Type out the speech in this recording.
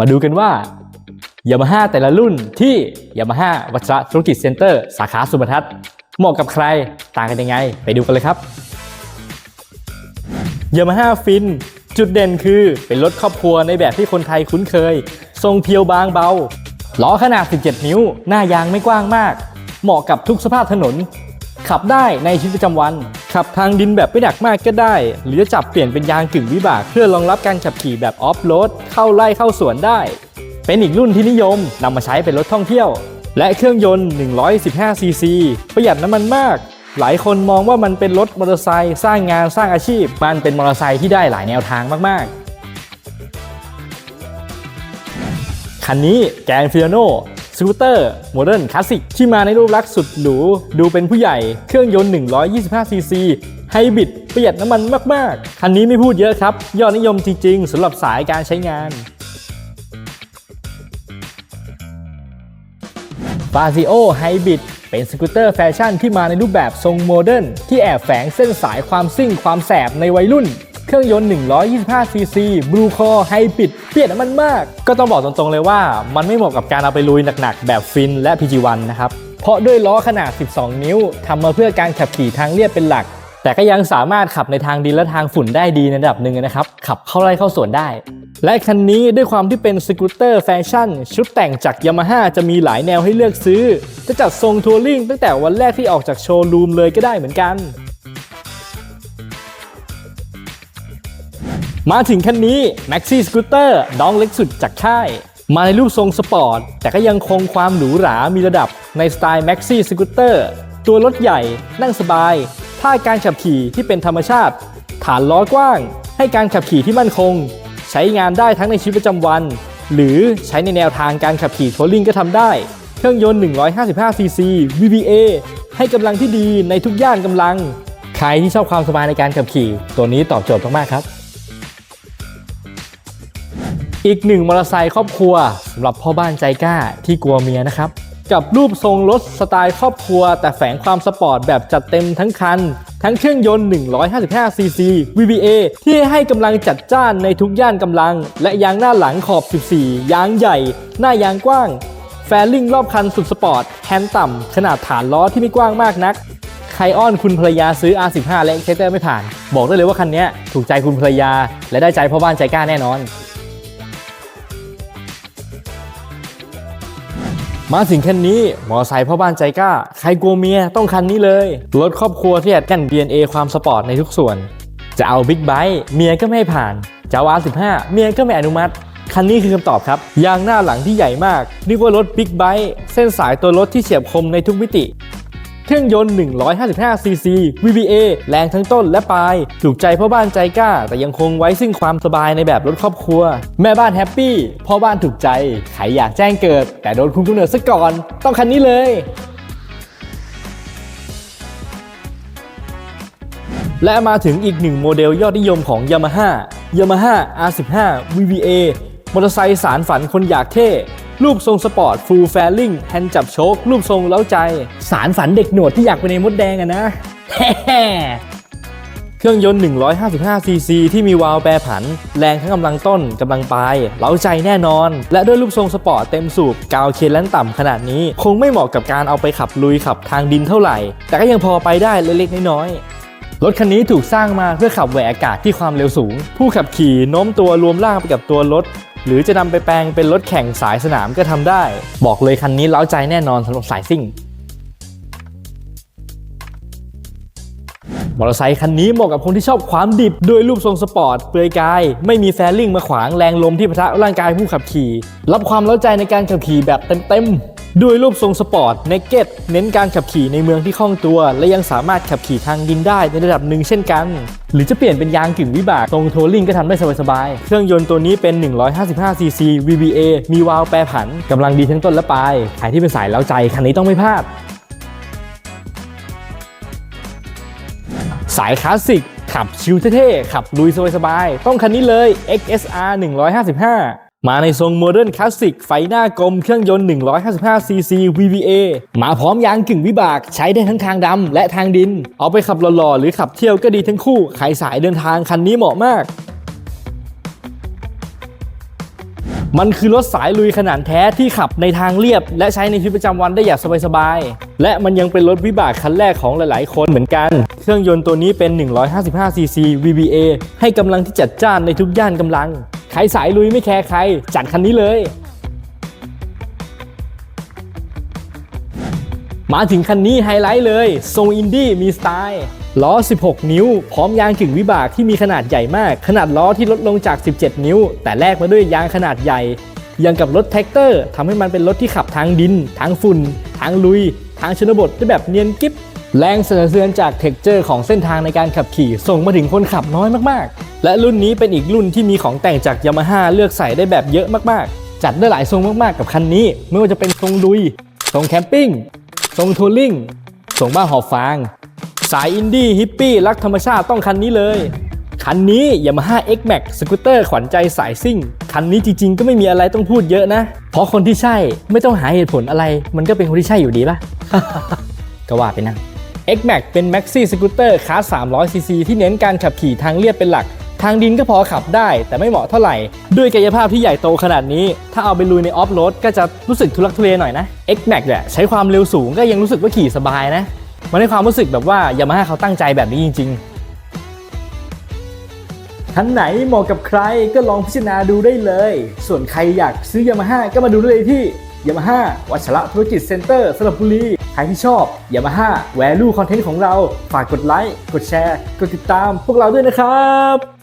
มาดูกันว่ายามาฮ่าแต่ละรุ่นที่ยามาฮ่าวัชระธุรกิจเซ็นเตอร์ สาขาสุบรรทัศน์เหมาะกับใครต่างกันยังไง ไปดูกันเลยครับยามาฮ่าฟินจุดเด่นคือเป็นรถครอบครัวในแบบที่คนไทยคุ้นเคย ทรงเพียวบางเบาล้อขนาด 17 นิ้ว หน้ายางไม่กว้างมาก เหมาะกับทุกสภาพถนน ขับได้ในชีวิตประจำวัน ขับทางดินแบบไม่หนักมากก็ได้ หรือจะจับเปลี่ยนเป็นยางกึ่งวิบาก เพื่อรองรับการขับขี่แบบออฟโรดเข้าไล่เข้าสวนได้ เป็นอีกรุ่นที่นิยมนำมาใช้เป็นรถท่องเที่ยว และเครื่องยนต์ 115 ซีซีประหยัดน้ำมันมาก หลายคนมองว่ามันเป็นรถมอเตอร์ไซค์สร้างงานสร้างอาชีพ มันเป็นมอเตอร์ไซค์ที่ได้หลายแนวทางมากๆ คันนี้แกนฟิโโน สกูตเตอร์โมเดิร์นคลาสสิกที่มาในรูปลักษณ์สุดหรูดูเป็นผู้ใหญ่เครื่องยนต์ 125 ซีซีไฮบริดประหยัดน้ำมันมาก ๆ คันนี้ไม่พูดเยอะครับ ยอดนิยมจริง ๆสำหรับสายการใช้งาน f a z i o Hybrid เป็นสกูตเตอร์แฟชั่นที่มาในรูปแบบทรงโมเดิร์นที่แอบแฝงเส้นสายความซิ่งความแสบในวัยรุ่น เครื่องยนต์ 125ซีซี Blue Core Hybrid เปลี่ยนมันมาก ก็ต้องบอกตรงๆเลยว่า มันไม่เหมาะกับการเอาไปลุยหนักๆ แบบฟินและ PG1 นะครับ เพราะด้วยล้อขนาด 12 นิ้วทำมาเพื่อการขับขี่ทางเรียบเป็นหลัก แต่ก็ยังสามารถขับในทางดินและทางฝุ่นได้ดีในระดับหนึ่งนะครับ ขับเข้าไร่เข้าสวนได้ และคันนี้ด้วยความที่เป็นสกูตเตอร์แฟชั่น ชุดแต่งจากยามาฮ่าจะมีหลายแนวให้เลือกซื้อ จะจัดทรงทัวริงตั้งแต่วันแรกที่ออกจากโชว์รูมเลยก็ได้เหมือนกัน มาถึงคันนี้ Maxi Scooter น้องเล็กสุดจากค่าย มาในรูปทรงสปอร์ต แต่ก็ยังคงความหรูหรา มีระดับในสไตล์ Maxi Scooter ตัวรถใหญ่ นั่งสบาย ท่าการขับขี่ที่เป็นธรรมชาติ ฐานล้อกว้าง ให้การขับขี่ที่มั่นคง ใช้งานได้ทั้งในชีวิตประจำวัน หรือใช้ในแนวทางการขับขี่ทัวริงก็ทำได้ เครื่องยนต์ 155ซีซี VBA ให้กำลังที่ดีในทุกย่านกำลัง ใครที่ชอบความสบายในการขับขี่ ตัวนี้ตอบโจทย์มากๆครับ อีกหนึ่งมอเตอร์ไซค์ครอบครัวสำหรับพ่อบ้านใจกล้าที่กลัวเมียนะครับ กับรูปทรงรถสไตล์ครอบครัว แต่แฝงความสปอร์ตแบบจัดเต็มทั้งคัน ทั้งเครื่องยนต์ 155ซีซี VBA ที่ให้กำลังจัดจ้านในทุกย่านกำลัง และยางหน้าหลังขอบ 14 ยางใหญ่ หน้ายางกว้าง แฟลิ่งรอบคันสุดสปอร์ตแฮนด์ต่ำขนาดฐานล้อที่ไม่กว้างมากนักใครอ้อนคุณภรรยาซื้อ R15 และ e x c e ไม่ผ่าน บอกได้เลยว่าคันนี้ถูกใจคุณภรรยา และได้ใจพ่อบ้านใจกล้าแน่นอน มาถึงคันนี้มอไซค์พ่อบ้านใจกล้า ใครกลัวเมียต้องคันนี้เลย รถครอบครัวที่อัดกัน DNA ความสปอร์ตในทุกส่วน จะเอาบิ๊กไบค์เมียก็ไม่ผ่านจะเอา R15 เมียก็ไม่อนุมัติ คันนี้คือคำตอบครับ ยางหน้าหลังที่ใหญ่มากเรียกว่ารถบิ๊กไบค์เส้นสายตัวรถที่เฉียบคมในทุกมิติ เครื่องยนต์ 155ซีซี VBA แรงทั้งต้นและปลาย ถูกใจพ่อบ้านใจกล้า แต่ยังคงไว้ซึ่งความสบายในแบบรถครอบครัว แม่บ้านแฮปปี้พ่อบ้านถูกใจใครอยากแจ้งเกิด แต่โดนคุมกำเนิดซะก่อน ต้องคันนี้เลยและมาถึงอีกหนึ่งโมเดลยอดนิยมของ Yamaha Yamaha R15 VBA มอเตอร์ไซค์สารฝันคนอยากเท่ รูปทรงสปอร์ตฟูลแฟลิ่งแฮนด์จับโชค รูปทรงเล้าใจ สารฝันเด็กหนวดที่อยากไปในมดแดงอะนะเครื่องยนต์ 155 ซีซีที่มีวาล์วแปรผัน แรงทั้งกำลังต้นกำลังปลายเล้าใจแน่นอน และด้วยรูปทรงสปอร์ตเต็มสูบ กาวเคลนต่ำขนาดนี้ คงไม่เหมาะกับการเอาไปขับลุยขับทางดินเท่าไหร่ แต่ก็ยังพอไปได้เล็กๆน้อยๆ รถคันนี้ถูกสร้างมาเพื่อขับแหวกอากาศที่ความเร็วสูง ผู้ขับขี่โน้มตัวรวมร่างไปกับตัวรถ หรือจะนำไปแปลงเป็นรถแข่งสายสนามก็ทำได้ บอกเลยคันนี้เล้าใจแน่นอนสำหรับสายซิ่งมอเตอร์ไซค์คันนี้เหมาะกับคนที่ชอบความดิบด้วยรูปทรงสปอร์ตเปลือยกาย ไม่มีแฟลิ่งมาขวางแรงลมที่พะทะร่างกายผู้ขับขี่ รับความเล้าใจในการขับขี่แบบเต็มๆ ด้วยรูปทรงสปอร์ตเนกเก็ตเน้นการขับขี่ในเมืองที่คล่องตัว และยังสามารถขับขี่ทางดินได้ในระดับหนึ่งเช่นกัน หรือจะเปลี่ยนเป็นยางกึ่งวิบากทรงโทลิงก็ทำได้สบายๆ เครื่องยนต์ตัวนี้เป็น 155 cc VBA มีวาล์วแปรผันกำลังดีทั้งต้นและปลายใครที่เป็นสายเล้าใจคันนี้ต้องไม่พลาด สายคลาสสิกขับชิลเท่ๆขับลุยสบายๆต้องคันนี้เลย XSR 155 มาในทรงโมเดิร์นคลาสสิกไฟหน้ากลมเครื่องยนต์ 155 cc VVA มาพร้อมยางกึ่งวิบากใช้ได้ทั้งทางดำและทางดิน เอาไปขับหล่อๆ หรือขับเที่ยวก็ดีทั้งคู่ ใครสายเดินทางคันนี้เหมาะมาก มันคือรถสายลุยขนาดแท้ที่ขับในทางเรียบ และใช้ในชีวิตประจำวันได้อย่างสบายๆ และมันยังเป็นรถวิบากคันแรกของหลายๆ คนเหมือนกัน เครื่องยนต์ตัวนี้เป็น 155cc VBA ให้กำลังที่จัดจ้านในทุกย่านกำลัง ใครสายลุยไม่แคร์ใคร จัดคันนี้เลยมาถึงคันนี้ไฮไลท์เลยทรงอินดี้มีสไตล์ ล้อ 16 นิ้ว พร้อมยางกึ่งวิบากที่มีขนาดใหญ่มาก ขนาดล้อที่ลดลงจาก 17 นิ้ว แต่แลกมาด้วยยางขนาดใหญ่อย่างกับรถแท็กเตอร์ทำให้มันเป็นรถที่ขับทางดิน ทางฝุ่น ทางลุย ทางชนบทได้แบบเนียนกิ๊บแรงสนเสริญจากเท็กเจอร์ของเส้นทางในการขับขี่ส่งมาถึงคนขับน้อยมากๆ และรุ่นนี้เป็นอีกรุ่นที่มีของแต่งจากยามาฮ่าเลือกใส่ได้แบบเยอะมากๆ จัดได้หลายทรงมากๆกับคันนี้ ไม่ว่าจะเป็นทรงลุย ทรงแคมปิ้ง ทรงทัวริง ทรงบ้าหอบฟาง สายอินดี้ฮิปปี้รักธรรมชาติต้องคันนี้เลย คันนี้ Yamaha X Max สกูตเตอร์ขวัญใจสายซิ่ง คันนี้จริงๆ ก็ไม่มีอะไรต้องพูดเยอะนะ เพราะคนที่ใช่ไม่ต้องหาเหตุผลอะไร มันก็เป็นคนที่ใช่อยู่ดีป่ะก็ว่าไปนะ X Max เป็น Maxi สกูตเตอร์คลาส 300cc ที่เน้นการขับขี่ทางเรียบเป็นหลัก ทางดินก็พอขับได้ แต่ไม่เหมาะเท่าไหร่ ด้วยกายภาพที่ใหญ่โตขนาดนี้ ถ้าเอาไปลุยในออฟโรดก็จะรู้สึกทุลักทุเลหน่อยนะ X Max เนี่ยใช้ความเร็วสูงก็ยังรู้สึกว่าขี่สบายนะ มันให้ความรู้สึกแบบว่ายามาฮ่าเขาตั้งใจแบบนี้จริง ๆ คันไหนเหมาะกับใครก็ลองพิจารณาดูได้เลย ส่วนใครอยากซื้อยามาฮ่าก็มาดูได้เลยที่ยามาฮ่าวัชระธุรกิจเซ็นเตอร์สระบุรีใครที่ชอบยามาฮ่าแวลูคอนเทนต์ของเรา ฝากกดไลค์ กดแชร์ กดติดตามพวกเราด้วยนะครับ